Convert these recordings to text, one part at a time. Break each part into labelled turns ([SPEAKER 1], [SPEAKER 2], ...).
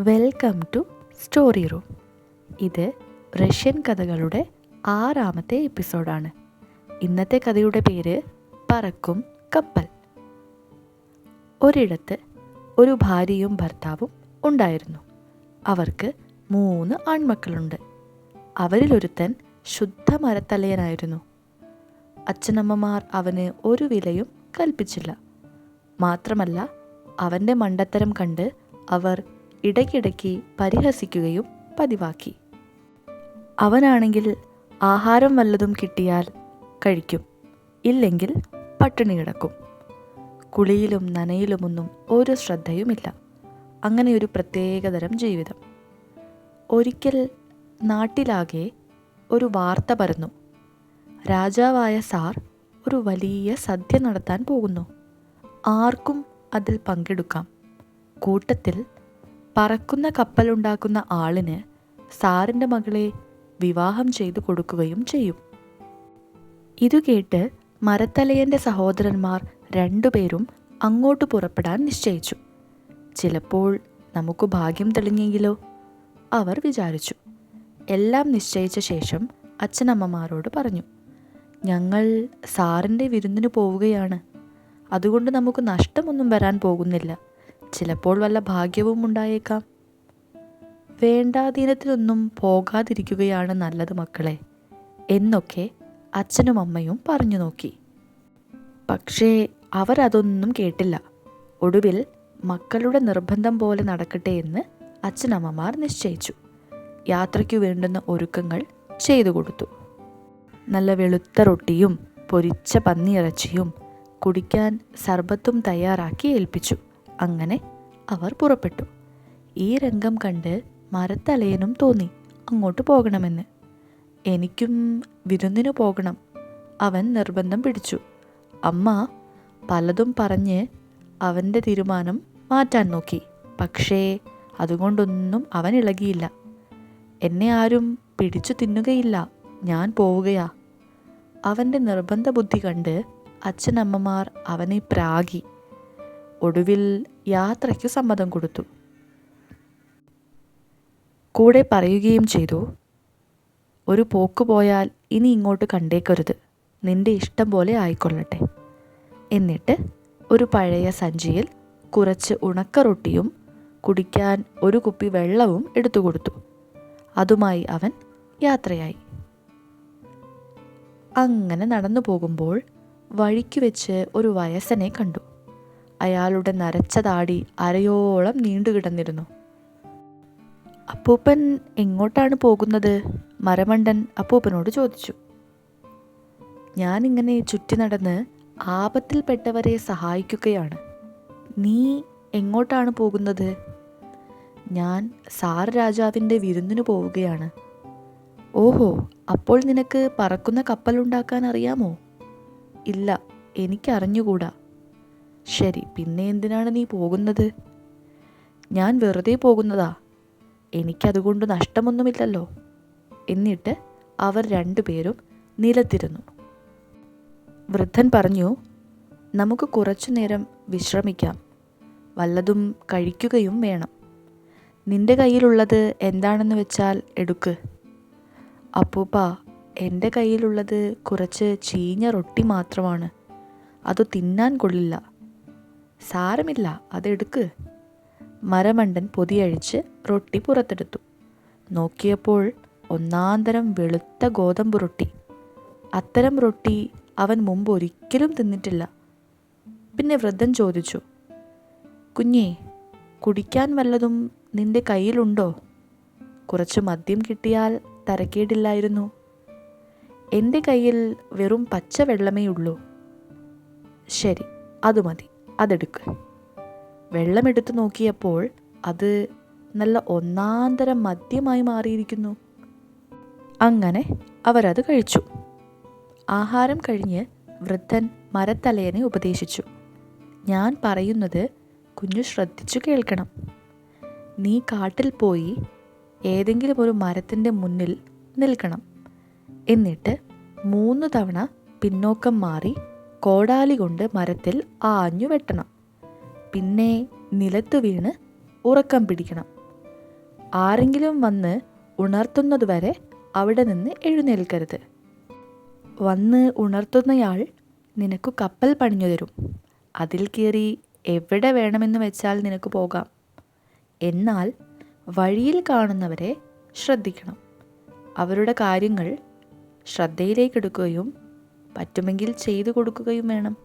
[SPEAKER 1] Welcome to story room ഇത് Russian കഥകളുടെ ആറാമത്തെ എപ്പിസോഡാണ്. ഇന്നത്തെ കഥയുടെ പേര് പറക്കും കപ്പൽ. ഒരിടത്ത് ഒരു ഭാര്യയും ഭർത്താവും ഉണ്ടായിരുന്നു. അവർക്ക് മൂന്ന് ആൺമക്കളുണ്ട്. അവരിലൊരുത്തൻ ശുദ്ധ മരത്തലയനായിരുന്നു. അച്ഛനമ്മമാർ അവന് ഒരു വിലയും കൽപ്പിച്ചില്ല. മാത്രമല്ല അവന്റെ മണ്ടത്തരം കണ്ട് അവർ ഇടയ്ക്കിടയ്ക്ക് പരിഹസിക്കുകയും പതിവാക്കി. അവനാണെങ്കിൽ ആഹാരം വല്ലതും കിട്ടിയാൽ കഴിക്കും. ഇല്ലെങ്കിൽ പട്ടിണി കിടക്കും. കുളിയിലും നനയിലുമൊന്നും ഒരു ശ്രദ്ധയുമില്ല. അങ്ങനെ ഒരു പ്രത്യേകതരം ജീവിതം. ഒരിക്കൽ നാട്ടിലാകെ ഒരു വാർത്ത പരന്നു. രാജാവായ സാർ ഒരു വലിയ സദ്യ നടത്താൻ പോകുന്നു. ആർക്കും അതിൽ പങ്കെടുക്കാം. കൂട്ടത്തിൽ പറക്കുന്ന കപ്പലുണ്ടാക്കുന്ന ആളിന് സാറിന്റെ മകളെ വിവാഹം ചെയ്തു കൊടുക്കുകയും ചെയ്യും. ഇതു കേട്ട് മരത്തലയന്റെ സഹോദരന്മാർ രണ്ടുപേരും അങ്ങോട്ട് പുറപ്പെടാൻ നിശ്ചയിച്ചു. ചിലപ്പോൾ നമുക്ക് ഭാഗ്യം തെളിഞ്ഞെങ്കിലോ? അവർ വിചാരിച്ചു. എല്ലാം നിശ്ചയിച്ച ശേഷം അച്ഛനമ്മമാരോട് പറഞ്ഞു ഞങ്ങൾ സാറിന്റെ വിരുന്നിന് പോവുകയാണ്. അതുകൊണ്ട് നമുക്ക് നഷ്ടമൊന്നും വരാൻ പോകുന്നില്ല. ചിലപ്പോൾ വല്ല ഭാഗ്യവും ഉണ്ടായേക്കാം. വേണ്ടാധീനത്തിലൊന്നും പോകാതിരിക്കുകയാണ് നല്ലത് മക്കളെ എന്നൊക്കെ അച്ഛനും അമ്മയും പറഞ്ഞു നോക്കി. പക്ഷേ അവരതൊന്നും കേട്ടില്ല. ഒടുവിൽ മക്കളുടെ നിർബന്ധം പോലെ നടക്കട്ടെ എന്ന് അച്ഛനമ്മമാർ നിശ്ചയിച്ചു. യാത്രയ്ക്കു വേണ്ടുന്ന ഒരുക്കങ്ങൾ ചെയ്തു കൊടുത്തു. നല്ല വെളുത്ത റൊട്ടിയും പൊരിച്ച പന്നിയിറച്ചിയും കുടിക്കാൻ സർബത്തും തയ്യാറാക്കി ഏൽപ്പിച്ചു. അങ്ങനെ അവർ പുറപ്പെട്ടു. ഈ രംഗം കണ്ട് മരത്തലയനും തോന്നി അങ്ങോട്ട് പോകണമെന്ന്. എനിക്കും വിരുന്നിനു പോകണം. അവൻ നിർബന്ധം പിടിച്ചു. അമ്മ പലതും പറഞ്ഞ് അവന്റെ തീരുമാനം മാറ്റാൻ നോക്കി. പക്ഷേ അതുകൊണ്ടൊന്നും അവൻ ഇളകിയില്ല. എന്നെ ആരും പിടിച്ചു തിന്നുകയില്ല. ഞാൻ പോവുകയാ. അവന്റെ നിർബന്ധ ബുദ്ധി കണ്ട് അച്ഛനമ്മമാർ അവനെ പ്രാഗി. ഒടുവിൽ യാത്രയ്ക്ക് സമ്മതം കൊടുത്തു. കൂടെ പറയുകയും ചെയ്തു ഒരു പോക്ക് പോയാൽ ഇനി ഇങ്ങോട്ട് കണ്ടേക്കരുത്. നിന്റെ ഇഷ്ടം പോലെ ആയിക്കൊള്ളട്ടെ. എന്നിട്ട് ഒരു പഴയ സഞ്ചിയിൽ കുറച്ച് ഉണക്ക റൊട്ടിയും കുടിക്കാൻ ഒരു കുപ്പി വെള്ളവും എടുത്തു കൊടുത്തു. അതുമായി അവൻ യാത്രയായി. അങ്ങനെ നടന്നു പോകുമ്പോൾ വഴിക്ക് വെച്ച് ഒരു വയസ്സനെ കണ്ടു. അയാളുടെ നരച്ച താടി അരയോളം നീണ്ടുകിടന്നിരുന്നു. അപ്പൂപ്പൻ എങ്ങോട്ടാണ് പോകുന്നത്? മരമണ്ടൻ അപ്പൂപ്പനോട് ചോദിച്ചു. ഞാനിങ്ങനെ ചുറ്റി നടന്ന് ആപത്തിൽപ്പെട്ടവരെ സഹായിക്കുകയാണ്. നീ എങ്ങോട്ടാണ് പോകുന്നത്? ഞാൻ സാർ രാജാവിന്റെ വിരുന്നിന് പോവുകയാണ്. ഓഹോ അപ്പോൾ നിനക്ക് പറക്കുന്ന കപ്പലുണ്ടാക്കാൻ അറിയാമോ? ഇല്ല എനിക്കറിഞ്ഞുകൂടാ. ശരി പിന്നെ എന്തിനാണ് നീ പോകുന്നത്? ഞാൻ വെറുതെ പോകുന്നതാ. എനിക്കതുകൊണ്ട് നഷ്ടമൊന്നുമില്ലല്ലോ. എന്നിട്ട് അവർ രണ്ടുപേരും നിലത്തിരുന്നു. വൃദ്ധൻ പറഞ്ഞു നമുക്ക് കുറച്ചു നേരം വിശ്രമിക്കാം. വല്ലതും കഴിക്കുകയും വേണം. നിന്റെ കയ്യിലുള്ളത് എന്താണെന്ന് വെച്ചാൽ എടുക്ക്. അപ്പൂപ്പ എന്റെ കയ്യിലുള്ളത് കുറച്ച് ചീഞ്ഞ റൊട്ടി മാത്രമാണ്. അത് തിന്നാൻ കൊള്ളില്ല. സാരമില്ല അതെടുക്ക്. മരമണ്ടൻ പൊതിയഴിച്ച് റൊട്ടി പുറത്തെടുത്തു. നോക്കിയപ്പോൾ ഒന്നാന്തരം വെളുത്ത ഗോതമ്പ് റൊട്ടി. അത്തരം റൊട്ടി അവൻ മുമ്പ് ഒരിക്കലും തിന്നിട്ടില്ല. പിന്നെ വൃദ്ധൻ ചോദിച്ചു കുഞ്ഞേ കുടിക്കാൻ വല്ലതും നിന്റെ കയ്യിലുണ്ടോ? കുറച്ച് മദ്യം കിട്ടിയാൽ തരക്കേടില്ലായിരുന്നു. എന്റെ കയ്യിൽ വെറും പച്ച വെള്ളമേ ഉള്ളൂ. ശരി അത് മതി. അതെടുക്ക്. വെള്ളമെടുത്തു നോക്കിയപ്പോൾ അത് നല്ല ഒന്നാന്തരം മദ്യമായി മാറിയിരിക്കുന്നു. അങ്ങനെ അവരത് കഴിച്ചു. ആഹാരം കഴിഞ്ഞ് വൃദ്ധൻ മരത്തലയനെ ഉപദേശിച്ചു. ഞാൻ പറയുന്നത് കുഞ്ഞു ശ്രദ്ധിച്ചു കേൾക്കണം. നീ കാട്ടിൽ പോയി ഏതെങ്കിലും ഒരു മരത്തിന്റെ മുന്നിൽ നിൽക്കണം. എന്നിട്ട് മൂന്ന് തവണ പിന്നോക്കം മാറി കോടാലി കൊണ്ട് മരത്തിൽ ആഞ്ഞു വെട്ടണം. പിന്നെ നിലത്തു വീണ് ഉറക്കം പിടിക്കണം. ആരെങ്കിലും വന്ന് ഉണർത്തുന്നതുവരെ അവിടെ നിന്ന് എഴുന്നേൽക്കരുത്. വന്ന് ഉണർത്തുന്നയാൾ നിനക്ക് കപ്പൽ പണിഞ്ഞു തരും. അതിൽ കയറി എവിടെ വേണമെന്ന് വെച്ചാൽ നിനക്ക് പോകാം. എന്നാൽ വഴിയിൽ കാണുന്നവരെ ശ്രദ്ധിക്കണം. അവരുടെ കാര്യങ്ങൾ ശ്രദ്ധയിലേക്കെടുക്കുകയും പറ്റുമെങ്കിൽ ചെയ്തു കൊടുക്കുകയും വേണം.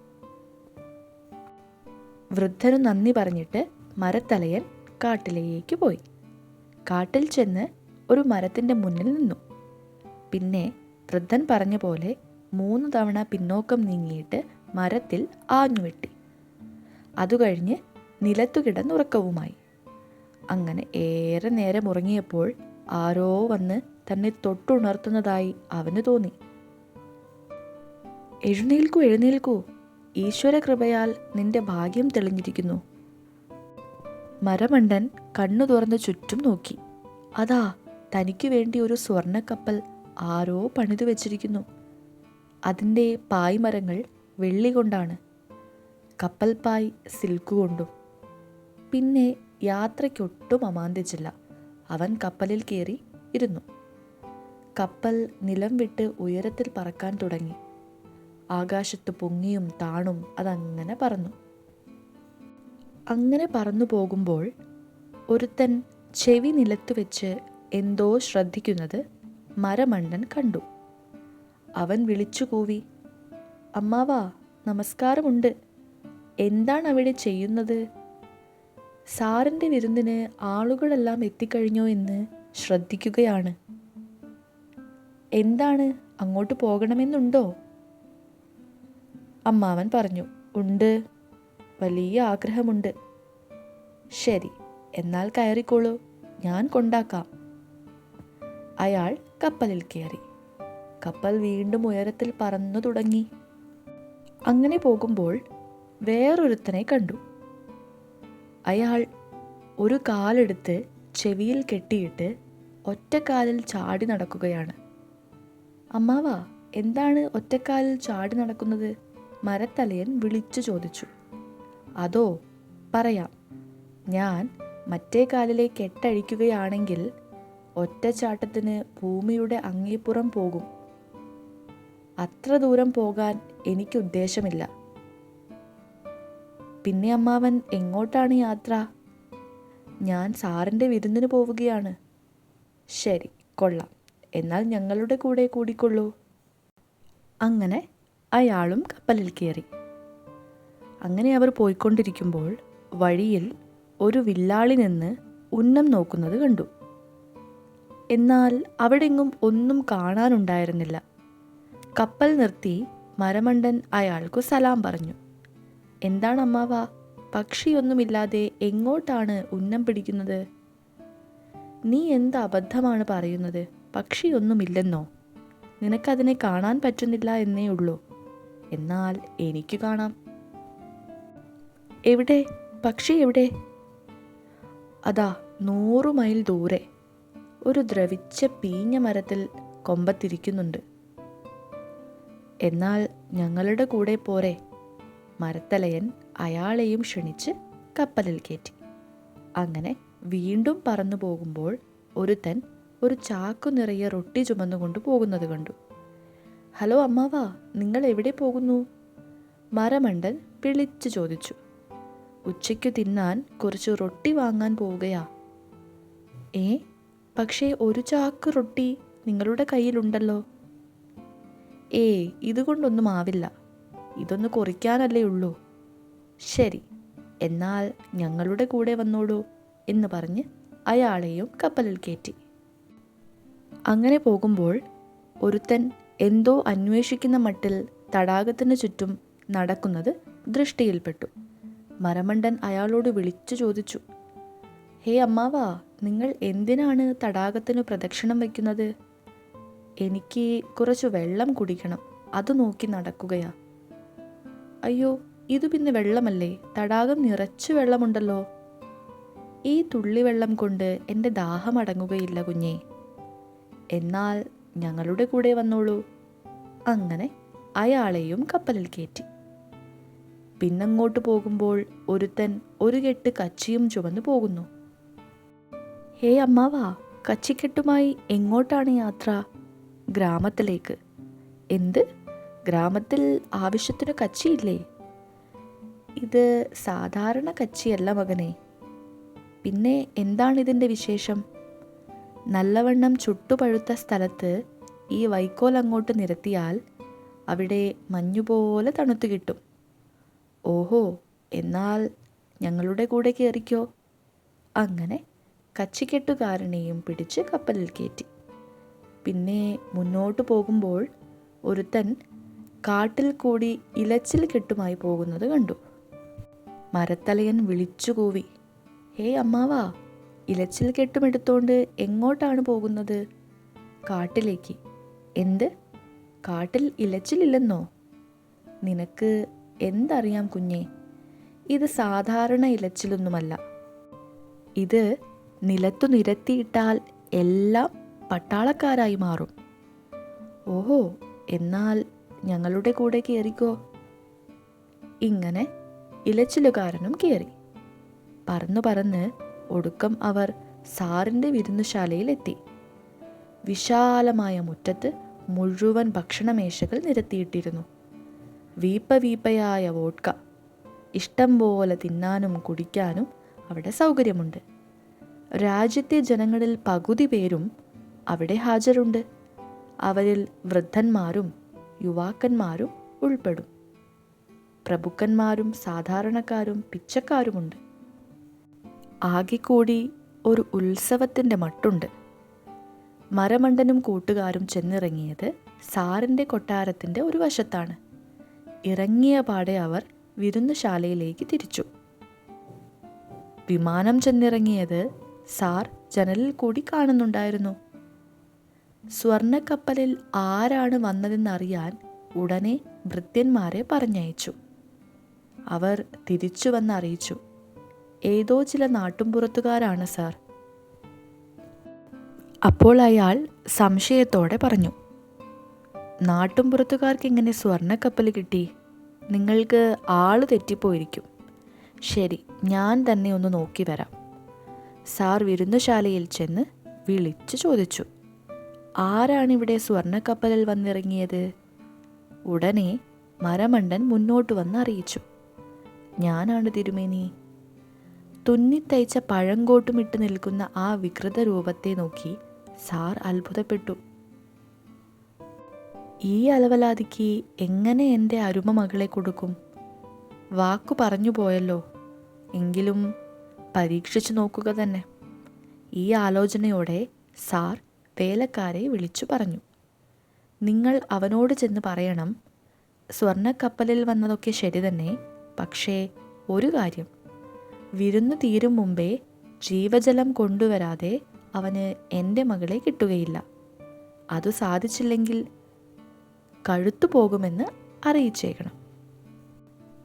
[SPEAKER 1] വൃദ്ധനു നന്ദി പറഞ്ഞിട്ട് മരത്തലയൻ കാട്ടിലേക്ക് പോയി. കാട്ടിൽ ചെന്ന് ഒരു മരത്തിന്റെ മുന്നിൽ നിന്നു. പിന്നെ വൃദ്ധൻ പറഞ്ഞ പോലെ മൂന്ന് തവണ പിന്നോക്കം നീങ്ങിയിട്ട് മരത്തിൽ ആഞ്ഞുവെട്ടി അതുകഴിഞ്ഞ് നിലത്തു കിടന്നുറക്കവുമായി. അങ്ങനെ ഏറെ നേരം ഉറങ്ങിയപ്പോൾ ആരോ വന്ന് തന്നെ തൊട്ടുണർത്തുന്നതായി അവന് തോന്നി. എഴുന്നേൽക്കൂ എഴുന്നേൽക്കൂ. ഈശ്വര കൃപയാൽ നിന്റെ ഭാഗ്യം തെളിഞ്ഞിരിക്കുന്നു. മരമണ്ടൻ കണ്ണു തുറന്ന് ചുറ്റും നോക്കി. അതാ തനിക്ക് വേണ്ടി ഒരു സ്വർണക്കപ്പൽ ആരോ പണിതു വെച്ചിരിക്കുന്നു. അതിന്റെ പായ്മരങ്ങൾ വെള്ളി കൊണ്ടാണ്. കപ്പൽ പായ് സിൽക്ക് കൊണ്ടും. പിന്നെ യാത്രയ്ക്കൊട്ടും അമാന്തിച്ചില്ല. അവൻ കപ്പലിൽ കയറി ഇരുന്നു. കപ്പൽ നിലം വിട്ട് ഉയരത്തിൽ പറക്കാൻ തുടങ്ങി. ആകാശത്ത് പൊങ്ങിയും താണും അതങ്ങനെ പറന്നു. അങ്ങനെ പറന്നു പോകുമ്പോൾ ഒരുത്തൻ ചെവി നിലത്ത് വെച്ച് എന്തോ ശ്രദ്ധിക്കുന്നത് മരമണ്ടൻ കണ്ടു. അവൻ വിളിച്ചു കൂവി അമ്മാവാ നമസ്കാരമുണ്ട്. എന്താണ് അവിടെ ചെയ്യുന്നത്? സാറിന്റെ വിരുന്നിന് ആളുകളെല്ലാം എത്തിക്കഴിഞ്ഞോ എന്ന് ശ്രദ്ധിക്കുകയാണ്. എന്താണ് അങ്ങോട്ട് പോകണമെന്നുണ്ടോ? അമ്മാവൻ പറഞ്ഞു ഉണ്ട്. വലിയ ആഗ്രഹമുണ്ട്. ശരി എന്നാൽ കയറിക്കോളൂ. ഞാൻ കൊണ്ടാക്കാം. അയാൾ കപ്പലിൽ കയറി. കപ്പൽ വീണ്ടും ഉയരത്തിൽ പറന്നു തുടങ്ങി. അങ്ങനെ പോകുമ്പോൾ വേറൊരുത്തനെ കണ്ടു. അയാൾ ഒരു കാലെടുത്ത് ചെവിയിൽ കെട്ടിയിട്ട് ഒറ്റക്കാലിൽ ചാടി നടക്കുകയാണ്. അമ്മാവ എന്താണ് ഒറ്റക്കാലിൽ ചാടി നടക്കുന്നത്? മരത്തലയൻ വിളിച്ചു ചോദിച്ചു. അതോ പറയാം. ഞാൻ മറ്റേ കാലിലെ കെട്ടഴിക്കുകയാണെങ്കിൽ ഒറ്റച്ചാട്ടത്തിന് ഭൂമിയുടെ അങ്ങേപ്പുറം പോകും. അത്ര ദൂരം പോകാൻ എനിക്ക് ഉദ്ദേശമില്ല. പിന്നെ അമ്മാവൻ എങ്ങോട്ടാണ് യാത്ര? ഞാൻ സാറിന്റെ വിരുന്നിന് പോവുകയാണ്. ശരി കൊള്ളാം. എന്നാൽ ഞങ്ങളുടെ കൂടെ കൂടിക്കൊള്ളൂ. അങ്ങനെ അയാളും കപ്പലിൽ കയറി. അങ്ങനെ അവർ പോയിക്കൊണ്ടിരിക്കുമ്പോൾ വഴിയിൽ ഒരു വില്ലാളി നിന്ന് ഉന്നം നോക്കുന്നത് കണ്ടു. എന്നാൽ അവിടെങ്ങും ഒന്നും കാണാനുണ്ടായിരുന്നില്ല. കപ്പൽ നിർത്തി മരമണ്ടൻ അയാൾക്കു സലാം പറഞ്ഞു. എന്താണ് അമ്മാവ? പക്ഷിയൊന്നുമില്ലാതെ എങ്ങോട്ടാണ് ഉന്നം പിടിക്കുന്നത്? നീ എന്ത് അബദ്ധമാണ് പറയുന്നത്? പക്ഷിയൊന്നുമില്ലെന്നോ? നിനക്കതിനെ കാണാൻ പറ്റുന്നില്ല എന്നേ ഉള്ളൂ എന്നാൽ എനിക്ക് കാണാം. എവിടെ? പക്ഷി എവിടെ? അതാ നൂറു മൈൽ ദൂരെ ഒരു ദ്രവിച്ച പീഞ്ഞ മരത്തിൽ കൊമ്പത്തിരിക്കുന്നുണ്ട്. എന്നാൽ ഞങ്ങളുടെ കൂടെ പോരെ. മരത്തലയൻ അയാളെയും ക്ഷണിച്ച് കപ്പലിൽ കയറ്റി. അങ്ങനെ വീണ്ടും പറന്നു പോകുമ്പോൾ ഒരുത്തൻ ഒരു ചാക്കു നിറയെ റൊട്ടി ചുമന്നുകൊണ്ട് പോകുന്നത് കണ്ടു. ഹലോ അമ്മാവാ നിങ്ങൾ എവിടെ പോകുന്നു? മരമണ്ടൻ പിളിച്ചു ചോദിച്ചു. ഉച്ചയ്ക്ക് തിന്നാൻ കുറച്ച് റൊട്ടി വാങ്ങാൻ പോവുകയാ. ഏ പക്ഷേ ഒരു ചാക്ക് റൊട്ടി നിങ്ങളുടെ കയ്യിലുണ്ടല്ലോ. ഏ ഇതുകൊണ്ടൊന്നും ആവില്ല. ഇതൊന്ന് കുറിക്കാനല്ലേ ഉള്ളൂ. ശരി എന്നാൽ ഞങ്ങളുടെ കൂടെ വന്നോളൂ എന്ന് പറഞ്ഞ് അയാളെയും കപ്പലിൽ കയറ്റി. അങ്ങനെ പോകുമ്പോൾ ഒരുത്തൻ എന്തോ അന്വേഷിക്കുന്ന മട്ടിൽ തടാകത്തിന് ചുറ്റും നടക്കുന്നത് ദൃഷ്ടിയിൽപ്പെട്ടു. മരമണ്ടൻ അയാളോട് വിളിച്ചു ചോദിച്ചു ഹേ അമ്മാവാ നിങ്ങൾ എന്തിനാണ് തടാകത്തിന് പ്രദക്ഷിണം വയ്ക്കുന്നത്? എനിക്ക് കുറച്ച് വെള്ളം കുടിക്കണം അത് നോക്കി നടക്കുകയാ. അയ്യോ ഇത് പിന്നെ വെള്ളമല്ലേ? തടാകം നിറച്ചു വെള്ളമുണ്ടല്ലോ. ഈ തുള്ളി വെള്ളം കൊണ്ട് എന്റെ ദാഹം അടങ്ങുകയില്ല കുഞ്ഞേ. എന്നാൽ ഞങ്ങളുടെ കൂടെ വന്നോളൂ. അങ്ങനെ അയാളെയും കപ്പലിൽ കയറ്റി. പിന്നങ്ങോട്ട് പോകുമ്പോൾ ഒരുത്തൻ ഒരു കെട്ട് കച്ചിയും ചുമന്നു പോകുന്നു. ഹേ അമ്മാവാ കച്ചിക്കെട്ടുമായി എങ്ങോട്ടാണ് യാത്ര? ഗ്രാമത്തിലേക്ക്. എന്ത്? ഗ്രാമത്തിൽ ആവശ്യത്തിന് കച്ചിയില്ലേ? ഇത് സാധാരണ കച്ചിയല്ല മകനെ. പിന്നെ എന്താണ് ഇതിന്റെ വിശേഷം? നല്ലവണ്ണം ചുട്ടുപഴുത്ത സ്ഥലത്ത് ഈ വൈക്കോൽ അങ്ങോട്ട് നിരത്തിയാൽ അവിടെ മഞ്ഞുപോലെ തണുത്തു കിട്ടും. ഓഹോ എന്നാൽ ഞങ്ങളുടെ കൂടെ കയറിക്കോ അങ്ങനെ കച്ചിക്കെട്ടുകാരനെയും പിടിച്ച് കപ്പലിൽ കയറ്റി പിന്നെ മുന്നോട്ട് പോകുമ്പോൾ ഒരുത്തൻ കാട്ടിൽ കൂടി ഇലച്ചിൽ കെട്ടുമായി പോകുന്നത് കണ്ടു. മരത്തലയൻ വിളിച്ചുകൂവി ഹേ അമ്മാവാ ഇലച്ചിൽ കെട്ടുമെടുത്തോണ്ട് എങ്ങോട്ടാണ് പോകുന്നത്? കാട്ടിലേക്ക്. എന്ത്? കാട്ടിൽ ഇലച്ചിലില്ലെന്നോ? നിനക്ക് എന്തറിയാം കുഞ്ഞേ? ഇത് സാധാരണ ഇലച്ചിലൊന്നുമല്ല. ഇത് നിലത്തു നിരത്തിയിട്ടാൽ എല്ലാം പട്ടാളക്കാരായി മാറും. ഓഹോ എന്നാൽ ഞങ്ങളുടെ കൂടെ കയറിക്കോ ഇങ്ങനെ ഇലച്ചിലുകാരനും കയറി പറന്നു പറന്ന് ഒടുക്കം അവർ സാറിന്റെ വിരുന്നുശാലയിലെത്തി. വിശാലമായ മുറ്റത്ത് മുഴുവൻ ഭക്ഷണമേശകൾ നിരത്തിയിട്ടിരുന്നു. വീപ്പ വീപ്പയായ വോഡ്ക ഇഷ്ടം പോലെ തിന്നാനും കുടിക്കാനും അവിടെ സൗകര്യമുണ്ട്. രാജ്യത്തെ ജനങ്ങളിൽ പകുതി പേരും അവിടെ ഹാജരുണ്ട്. അവരിൽ വൃദ്ധന്മാരും യുവാക്കന്മാരും ഉൾപ്പെടും. പ്രഭുക്കന്മാരും സാധാരണക്കാരും പിച്ചക്കാരുമുണ്ട്. ആകെ കൂടി ഒരു ഉത്സവത്തിന്റെ മട്ടുണ്ട്. മരമണ്ടനും കൂട്ടുകാരും ചെന്നിറങ്ങിയത് സാറിന്റെ കൊട്ടാരത്തിന്റെ ഒരു വശത്താണ്. ഇറങ്ങിയ പാടെ അവർ വിരുന്നുശാലയിലേക്ക് തിരിച്ചു. വിമാനം ചെന്നിറങ്ങിയത് സാർ ജനലിൽ കൂടി കാണുന്നുണ്ടായിരുന്നു. സ്വർണക്കപ്പലിൽ ആരാണ് വന്നതെന്നറിയാൻ ഉടനെ ഭൃത്യന്മാരെ പറഞ്ഞയച്ചു. അവർ തിരിച്ചു വന്ന് അറിയിച്ചു. ഏതോ ചില നാട്ടുംപുറത്തുകാരാണ് സാർ. അപ്പോൾ അയാൾ സംശയത്തോടെ പറഞ്ഞു നാട്ടുംപുറത്തുകാർക്ക് ഇങ്ങനെ സ്വർണക്കപ്പൽ കിട്ടി. നിങ്ങൾക്ക് ആൾ തെറ്റിപ്പോയിരിക്കും. ശരി ഞാൻ തന്നെ ഒന്ന് നോക്കി വരാം. സാർ വിരുന്നുശാലയിൽ ചെന്ന് വിളിച്ചു ചോദിച്ചു ആരാണിവിടെ സ്വർണക്കപ്പലിൽ വന്നിറങ്ങിയത്? ഉടനെ മരമണ്ടൻ മുന്നോട്ട് വന്ന് അറിയിച്ചു ഞാനാണ് തിരുമേനി. തുന്നിത്തയ്ച്ച പഴങ്കോട്ടുമിട്ട് നിൽക്കുന്ന ആ വികൃത രൂപത്തെ നോക്കി സാർ അത്ഭുതപ്പെട്ടു. ഈ അലവലാതിക്ക് എങ്ങനെ എന്റെ അരുമ മകളെ കൊടുക്കും? വാക്കു പറഞ്ഞു പോയല്ലോ. എങ്കിലും പരീക്ഷിച്ചു നോക്കുക തന്നെ. ഈ ആലോചനയോടെ സാർ വേലക്കാരെ വിളിച്ചു പറഞ്ഞു. നിങ്ങൾ അവനോട് ചെന്ന് പറയണം. സ്വർണക്കപ്പലിൽ വന്നതൊക്കെ ശരി തന്നെ. പക്ഷേ ഒരു കാര്യം. വിരുന്ന് തീരും മുമ്പേ ജീവജലം കൊണ്ടുവരാതെ അവന് എന്റെ മകളെ കിട്ടുകയില്ല. അതു സാധിച്ചില്ലെങ്കിൽ കഴുത്തു പോകുമെന്ന് അറിയിച്ചേക്കണം.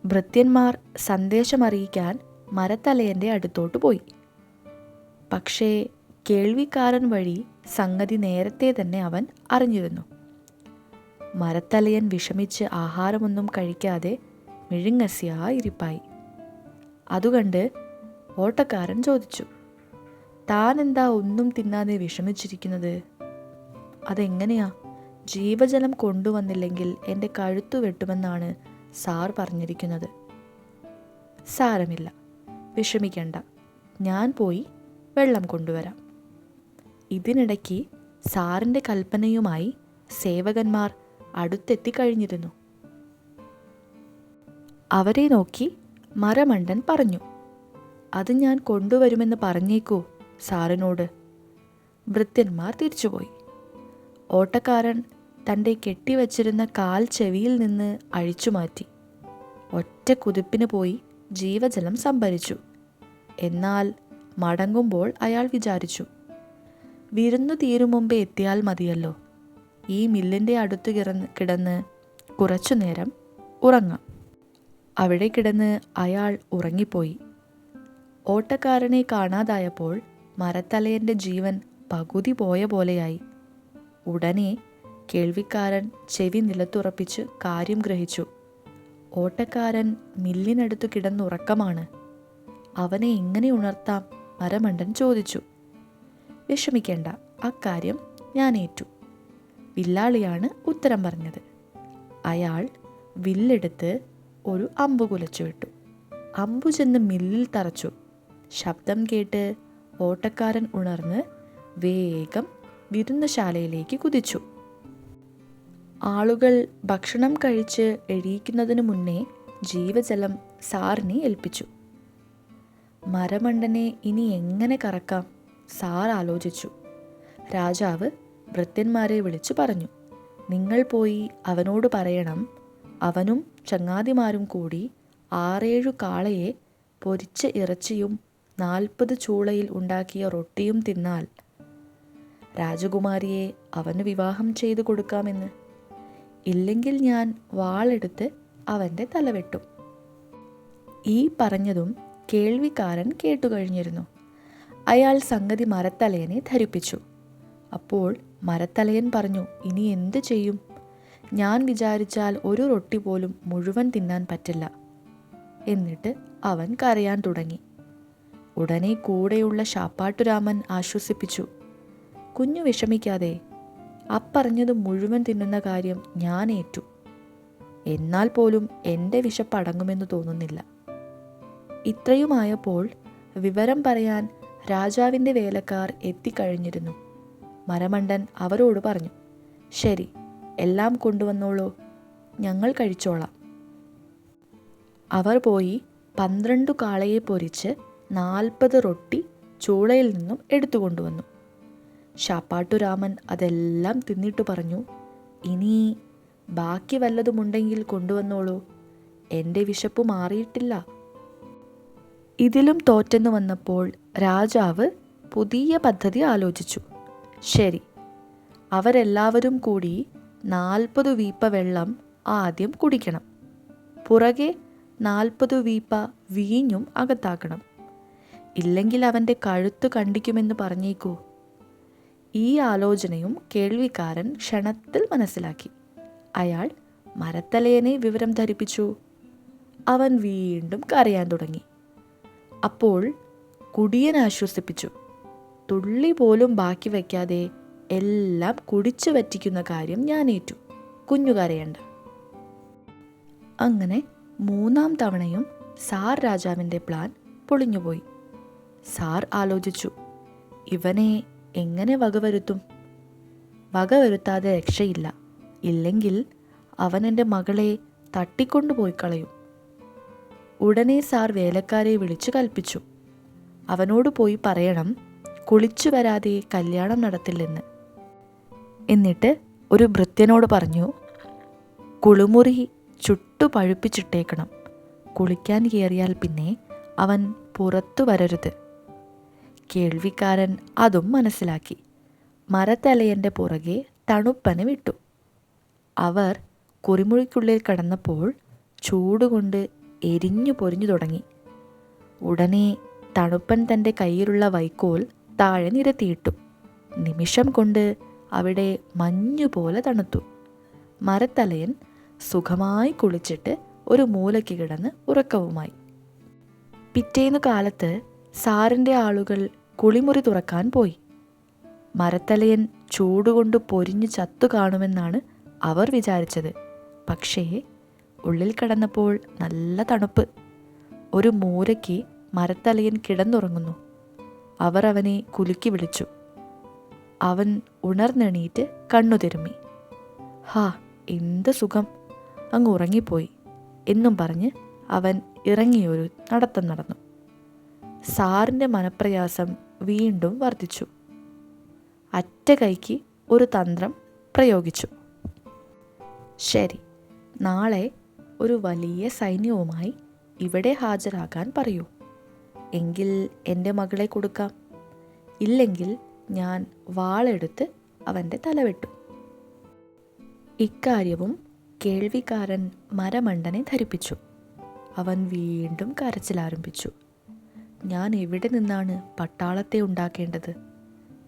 [SPEAKER 1] ഭൃത്യന്മാർ സന്ദേശമറിയിക്കാൻ മരത്തലയന്റെ അടുത്തോട്ട് പോയി. പക്ഷേ കേൾവിക്കാരൻ വഴി സംഗതി നേരത്തെ തന്നെ അവൻ അറിഞ്ഞിരുന്നു. മരത്തലയൻ വിഷമിച്ച് ആഹാരമൊന്നും കഴിക്കാതെ മിഴുങ്ങസ്യായിരിപ്പായി അതുകണ്ട് ഓട്ടക്കാരൻ ചോദിച്ചു താൻ എന്താ ഒന്നും തിന്നാതെ വിഷമിച്ചിരിക്കുന്നത്? അതെങ്ങനെയാ? ജീവജലം കൊണ്ടുവന്നില്ലെങ്കിൽ എന്റെ കഴുത്തു വെട്ടുമെന്നാണ് സാർ പറഞ്ഞിരിക്കുന്നത്. സാരമില്ല വിഷമിക്കണ്ട. ഞാൻ പോയി വെള്ളം കൊണ്ടുവരാം. ഇതിനിടയ്ക്ക് സാറിന്റെ കൽപ്പനയുമായി സേവകന്മാർ അടുത്തെത്തി കഴിഞ്ഞിരുന്നു. അവരെ നോക്കി മരമണ്ടൻ പറഞ്ഞു അത് ഞാൻ കൊണ്ടുവരുമെന്ന് പറഞ്ഞേക്കൂ സാറിനോട്. ഭൃത്യന്മാർ തിരിച്ചുപോയി. ഓട്ടക്കാരൻ തന്റെ കെട്ടിവച്ചിരുന്ന കാൽ ചെവിയിൽ നിന്ന് അഴിച്ചുമാറ്റി ഒറ്റ കുതിപ്പിന് പോയി ജീവജലം സംഭരിച്ചു. എന്നാൽ മടങ്ങുമ്പോൾ അയാൾ വിചാരിച്ചു വിരുന്നു തീരും മുമ്പേ എത്തിയാൽ മതിയല്ലോ. ഈ മില്ലിന്റെ അടുത്ത് കിടന്ന് കിടന്ന് കുറച്ചു നേരം ഉറങ്ങാം. അവിടെ കിടന്ന് അയാൾ ഉറങ്ങിപ്പോയി. ഓട്ടക്കാരനെ കാണാതായപ്പോൾ മരത്തലയന്റെ ജീവൻ പകുതി പോയ പോലെയായി. ഉടനെ കേൾവിക്കാരൻ ചെവി നിലത്തുറപ്പിച്ച് കാര്യം ഗ്രഹിച്ചു. ഓട്ടക്കാരൻ മില്ലിനടുത്ത് കിടന്നുറക്കമാണ്. അവനെ എങ്ങനെ ഉണർത്താം മരമണ്ടൻ ചോദിച്ചു. വിഷമിക്കേണ്ട അക്കാര്യം ഞാൻ ഏറ്റു വില്ലാളിയാണ് ഉത്തരം പറഞ്ഞത്. അയാൾ വില്ലെടുത്ത് ഒരു അമ്പു കുലച്ചു വിട്ടു. അമ്പു ചെന്ന് മില്ലിൽ തറച്ചു. ശബ്ദം കേട്ട് ഓട്ടക്കാരൻ ഉണർന്ന് വേഗം വിരുന്നശാലയിലേക്ക് കുതിച്ചു. ആളുകൾ ഭക്ഷണം കഴിച്ച് എഴീക്കുന്നതിനു മുന്നേ ജീവജലം സാറിനെ ഏൽപ്പിച്ചു. മരമണ്ടനെ ഇനി എങ്ങനെ കറക്കാം? സാർ ആലോചിച്ചു. രാജാവ് ഭൃത്യന്മാരെ വിളിച്ചു പറഞ്ഞു. നിങ്ങൾ പോയി അവനോട് പറയണം. അവനും ചങ്ങാതിമാരും കൂടി ആറേഴു കാളയെ പൊരിച്ച ഇറച്ചിയും നാൽപ്പത് ചൂളയിൽ ഉണ്ടാക്കിയ റൊട്ടിയും തിന്നാൽ രാജകുമാരിയെ അവന് വിവാഹം ചെയ്തു കൊടുക്കാമെന്ന്. ഇല്ലെങ്കിൽ ഞാൻ വാളെടുത്ത് അവന്റെ തലവെട്ടും ഈ പറഞ്ഞതും കേൾവിക്കാരൻ കേട്ടുകഴിഞ്ഞിരുന്നു. അയാൾ സംഗതി മരത്തലയനെ ധരിപ്പിച്ചു. അപ്പോൾ മരത്തലയൻ പറഞ്ഞു ഇനി എന്തു ചെയ്യും? ഞാൻ വിചാരിച്ചാൽ ഒരു റൊട്ടി പോലും മുഴുവൻ തിന്നാൻ പറ്റില്ല. എന്നിട്ട് അവൻ കരയാൻ തുടങ്ങി. ഉടനെ കൂടെയുള്ള ശാപ്പാട്ടുരാമൻ ആശ്വസിപ്പിച്ചു. കുഞ്ഞു വിഷമിക്കാതെ അപ്പറഞ്ഞത് മുഴുവൻ തിന്നുന്ന കാര്യം ഞാൻ ഏറ്റു. എന്നാൽ പോലും എന്റെ വിശപ്പടങ്ങുമെന്ന് തോന്നുന്നില്ല. ഇത്രയുമായപ്പോൾ വിവരം പറയാൻ രാജാവിന്റെ വേലക്കാർ എത്തിക്കഴിഞ്ഞിരുന്നു. മരമണ്ടൻ അവരോട് പറഞ്ഞു ശരി എല്ലാം കൊണ്ടുവന്നോളൂ. ഞങ്ങൾ കഴിച്ചോളാം. അവർ പോയി പന്ത്രണ്ടു കാളയെ പൊരിച്ച് നാൽപ്പത് റൊട്ടി ചൂളയിൽ നിന്നും എടുത്തുകൊണ്ടുവന്നു ശാപ്പാട്ടുരാമൻ അതെല്ലാം തിന്നിട്ടു പറഞ്ഞു ഇനി ബാക്കി വല്ലതുമുണ്ടെങ്കിൽ കൊണ്ടുവന്നോളൂ. എന്റെ വിശപ്പ് മാറിയിട്ടില്ല ഇതിലും തോറ്റെന്ന് വന്നപ്പോൾ രാജാവ് പുതിയ പദ്ധതി ആലോചിച്ചു. ശരി അവരെല്ലാവരും കൂടി നാൽപ്പത് വീപ്പ വെള്ളം ആദ്യം കുടിക്കണം. പുറകെ നാൽപ്പത് വീപ്പ വീഞ്ഞും അകത്താക്കണം. ഇല്ലെങ്കിൽ അവന്റെ കഴുത്ത് കണ്ടിക്കുമെന്ന് പറഞ്ഞേക്കൂ. ഈ ആലോചനയും കേൾവിക്കാരൻ ക്ഷണത്തിൽ മനസ്സിലാക്കി. അയാൾ മരത്തലയനെ വിവരം ധരിപ്പിച്ചു. അവൻ വീണ്ടും കരയാൻ തുടങ്ങി. അപ്പോൾ കുടിയൻ ആശ്വസിപ്പിച്ചു. തുള്ളി പോലും ബാക്കി വയ്ക്കാതെ എല്ലാം കുടിച്ചു പറ്റിക്കുന്ന കാര്യം ഞാൻ ഏറ്റു. കുഞ്ഞു കരയണ്ട. അങ്ങനെ മൂന്നാം തവണയും സാർ രാജാവിന്റെ പ്ലാൻ പൊളിഞ്ഞുപോയി. സാർ ആലോചിച്ചു ഇവനെ എങ്ങനെ വകവരുത്തും? വകവരുത്താതെ രക്ഷയില്ല. ഇല്ലെങ്കിൽ അവൻ എന്റെ മകളെ തട്ടിക്കൊണ്ടുപോയി കളയും. ഉടനെ സാർ വേലക്കാരെ വിളിച്ചു കൽപ്പിച്ചു. അവനോട് പോയി പറയണം കുളിച്ചു വരാതെ കല്യാണം നടത്തില്ലെന്ന്. എന്നിട്ട് ഒരു ഭൃത്യനോട് പറഞ്ഞു കുളിമുറി ചുട്ടു പഴുപ്പിച്ചിട്ടേക്കണം. കുളിക്കാൻ കയറിയാൽ പിന്നെ അവൻ പുറത്തു വരരുത്. കേൾവിക്കാരൻ അതും മനസ്സിലാക്കി. മരത്തലയന്റെ പുറകെ തണുപ്പന് വിട്ടു. അവർ കുറിമുറിക്കുള്ളിൽ കടന്നപ്പോൾ ചൂടുകൊണ്ട് എരിഞ്ഞു പൊരിഞ്ഞു തുടങ്ങി. ഉടനെ തണുപ്പൻ തന്റെ കയ്യിലുള്ള വൈക്കോൽ താഴെ നിരത്തിയിട്ടു. നിമിഷം കൊണ്ട് അവിടെ മഞ്ഞുപോലെ തണുത്തു. മരത്തലയൻ സുഖമായി കുളിച്ചിട്ട് ഒരു മൂലയ്ക്ക് കിടന്ന് ഉറക്കവുമായി. പിറ്റേന്നു കാലത്ത് സാറിന്റെ ആളുകൾ കുളിമുറി തുറക്കാൻ പോയി. മരത്തലയൻ ചൂടുകൊണ്ട് പൊരിഞ്ഞു ചത്തു കാണുമെന്നാണ് അവർ വിചാരിച്ചത്. പക്ഷേ ഉള്ളിൽ കിടന്നപ്പോൾ നല്ല തണുപ്പ്. ഒരു മൂരയ്ക്ക് മരത്തലയൻ കിടന്നുറങ്ങുന്നു. അവർ അവനെ കുലുക്കി വിളിച്ചു. അവൻ ഉണർന്നെണീറ്റ് കണ്ണു തിരുമ്മി ഹാ എന്ത് സുഖം. അങ്ങ് ഉറങ്ങിപ്പോയി എന്നും പറഞ്ഞ് അവൻ ഇറങ്ങിയൊരു നടത്തം നടന്നു. സാറിന്റെ മനപ്രയാസം വീണ്ടും വർദ്ധിച്ചു. അറ്റ കൈക്ക് ഒരു തന്ത്രം പ്രയോഗിച്ചു. ശരി നാളെ ഒരു വലിയ സൈന്യവുമായി ഇവിടെ ഹാജരാകാൻ പറയൂ. എങ്കിൽ എന്റെ മകളെ കൊടുക്കാം. ഇല്ലെങ്കിൽ ഞാൻ വാളെടുത്ത് അവന്റെ തലവെട്ടു. ഇക്കാര്യവും കേൾവിക്കാരൻ മരമണ്ടനെ ധരിപ്പിച്ചു. അവൻ വീണ്ടും കരച്ചിലാരംഭിച്ചു ഞാൻ എവിടെ നിന്നാണ് പട്ടാളത്തെ ഉണ്ടാക്കേണ്ടത്?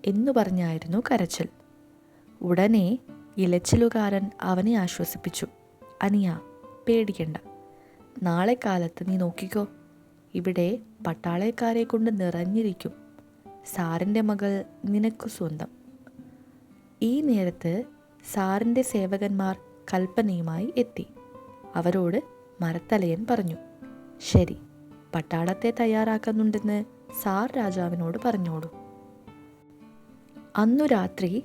[SPEAKER 1] എന്നു പറഞ്ഞായിരുന്നു കരച്ചൽ. ഉടനെ ഇലച്ചിലുകാരൻ അവനെ ആശ്വസിപ്പിച്ചു. അനിയ പേടിക്കണ്ട. നാളെ കാലത്ത് നീ നോക്കിക്കോ. ഇവിടെ പട്ടാളക്കാരെ കൊണ്ട് നിറഞ്ഞിരിക്കും സാറിന്റെ മകൾ നിനക്കു സ്വന്തം. ഈ നേരത്ത് സാറിന്റെ സേവകന്മാർ കൽപ്പനയുമായി എത്തി. അവരോട് മരത്തലയൻ പറഞ്ഞു ശരി പട്ടാളത്തെ തയ്യാറാക്കുന്നുണ്ടെന്ന് സാർ രാജാവിനോട് പറഞ്ഞോളൂ. അന്നു രാത്രി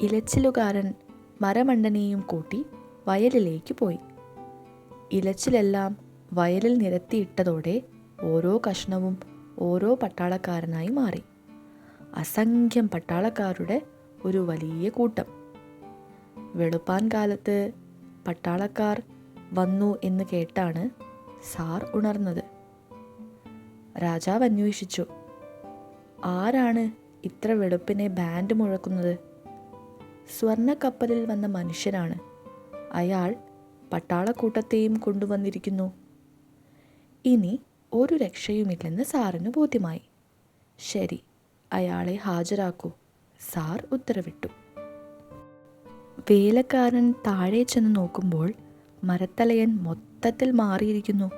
[SPEAKER 1] ഇലച്ചിലുകാരൻ മരമണ്ടനെയും കൂട്ടി വയലിലേക്ക് പോയി. ഇലച്ചിലെല്ലാം വയലിൽ നിരത്തിയിട്ടതോടെ ഓരോ കഷ്ണവും ഓരോ പട്ടാളക്കാരനായി മാറി. അസംഖ്യം പട്ടാളക്കാരുടെ ഒരു വലിയ കൂട്ടം. വെളുപ്പാൻ കാലത്ത് പട്ടാളക്കാർ വന്നു എന്ന് കേട്ടാണ് സാർ ഉണർന്നത്. രാജാവ് അന്വേഷിച്ചു. ആരാണ് ഇത്ര വെളുപ്പിനെ ബാൻഡ് മുഴക്കുന്നത്? സ്വർണക്കപ്പലിൽ വന്ന മനുഷ്യനാണ്. അയാൾ പട്ടാളക്കൂട്ടത്തെയും കൊണ്ടുവന്നിരിക്കുന്നു. ഇനി ഒരു രക്ഷയുമില്ലെന്ന് സാറിന് ബോധ്യമായി. ശരി. അയാളെ ഹാജരാക്കൂ. സാർ ഉത്തരവിട്ടു. വേലക്കാരൻ താഴെ ചെന്ന് നോക്കുമ്പോൾ മരത്തലയൻ മൊത്തത്തിൽ മാറിയിരിക്കുന്നു.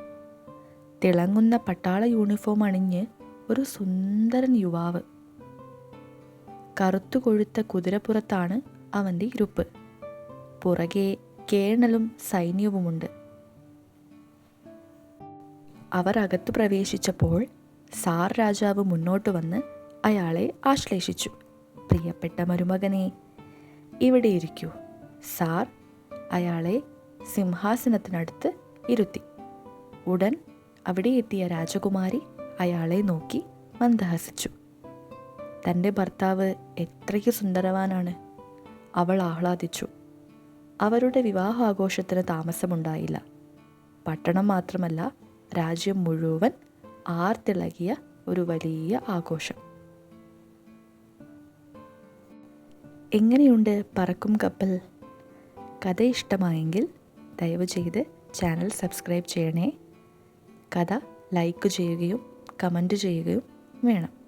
[SPEAKER 1] തിളങ്ങുന്ന പട്ടാള യൂണിഫോം അണിഞ്ഞ് ഒരു സുന്ദരൻ യുവാവ്. കറുത്തു കൊഴുത്ത കുതിരപ്പുറത്താണ് അവന്റെ ഇരുപ്പ്. പുറകെ കേണലും സൈന്യവുമുണ്ട്. അവർ അകത്തു പ്രവേശിച്ചപ്പോൾ സാർ രാജാവ് മുന്നോട്ട് വന്ന് അയാളെ ആശ്ലേഷിച്ചു. പ്രിയപ്പെട്ട മരുമകനെ ഇവിടെ ഇരിക്കൂ സാർ അയാളെ സിംഹാസനത്തിനടുത്ത് ഇരുത്തി. ഉടൻ അവിടെ എത്തിയ രാജകുമാരി അയാളെ നോക്കി മന്ദഹസിച്ചു. തന്റെ ഭർത്താവ് എത്രയ്ക്ക് സുന്ദരവാനാണ് അവൾ ആഹ്ലാദിച്ചു. അവരുടെ വിവാഹാഘോഷത്തിന് താമസമുണ്ടായില്ല. പട്ടണം മാത്രമല്ല രാജ്യം മുഴുവൻ ആർത്തിളകിയ ഒരു വലിയ ആഘോഷം. എങ്ങനെയുണ്ട് പറക്കും കപ്പൽ? കഥ ഇഷ്ടമായെങ്കിൽ ദയവ് ചെയ്ത് ചാനൽ സബ്സ്ക്രൈബ് ചെയ്യണേ. കഥ ലൈക്ക് ചെയ്യുകയും കമന്റ് ചെയ്യുകയും വേണം.